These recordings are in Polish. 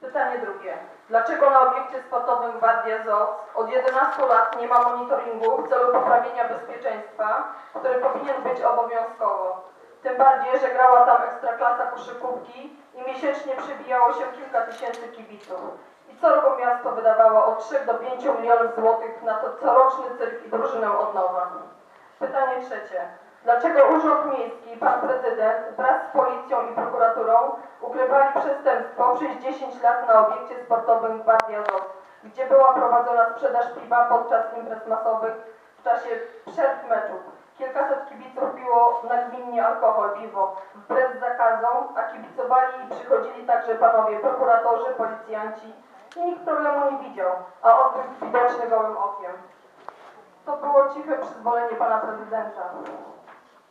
Pytanie drugie. Dlaczego na obiekcie sportowym Gwardia ZOS od 11 lat nie ma monitoringu w celu poprawienia bezpieczeństwa, który powinien być obowiązkowo? Tym bardziej, że grała tam ekstraklasa koszykówki i miesięcznie przebijało się kilka tysięcy kibiców. I co roku miasto wydawało od 3 do 5 milionów złotych na to coroczny cyrk i drużynę od nowa. Pytanie trzecie. Dlaczego Urząd Miejski i Pan Prezydent wraz z Policją i ukrywali przestępstwo przez 10 lat na obiekcie sportowym Gwardia gdzie była prowadzona sprzedaż piwa podczas imprez masowych w czasie przerw meczów. Kilkaset kibiców piło nagminnie alkohol, piwo, wbrew zakazom, a kibicowali i przychodzili także panowie prokuratorzy, policjanci i nikt problemu nie widział, a on był widoczny gołym okiem. To było ciche przyzwolenie pana prezydenta.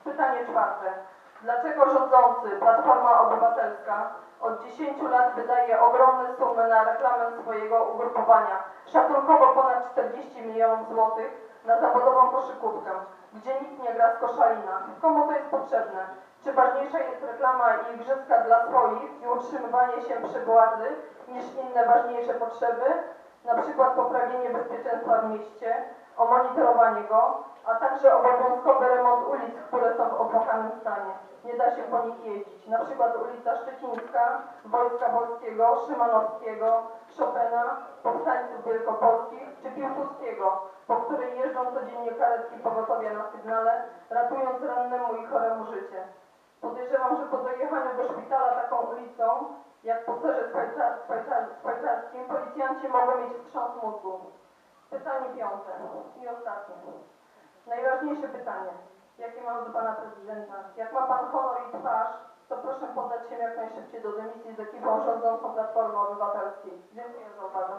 Pytanie czwarte. Dlaczego rządzący, Platforma Obywatelska, od 10 lat wydaje ogromne sumy na reklamę swojego ugrupowania, szacunkowo ponad 40 milionów złotych, na zawodową koszykówkę, gdzie nikt nie gra z koszalina? Komu to jest potrzebne? Czy ważniejsza jest reklama i igrzyska dla swoich i utrzymywanie się przy władzy niż inne ważniejsze potrzeby, na przykład poprawienie bezpieczeństwa w mieście, o monitorowanie go, a także obowiązkowy remont ulic, które są w opłakanym stanie. Nie da się po nich jeździć. Na przykład ulica Szczecińska, Wojska Polskiego, Szymanowskiego, Chopina, Powstańców Wielkopolskich czy Piłsudskiego, po której jeżdżą codziennie karetki pogotowia na sygnale, ratując rannemu i choremu życie. Podejrzewam, że po dojechaniu do szpitala taką ulicą, jak po serze szwajcar- szwajcar- szwajcarskim, policjanci mogą mieć wstrząs mózgu. Pytanie piąte i ostatnie. Najważniejsze pytanie. Jakie mam do Pana Prezydenta? Jak ma Pan honor i twarz, to proszę podać się jak najszybciej do dymisji z ekipą rządzącą Platformy Obywatelskiej. Dziękuję za uwagę.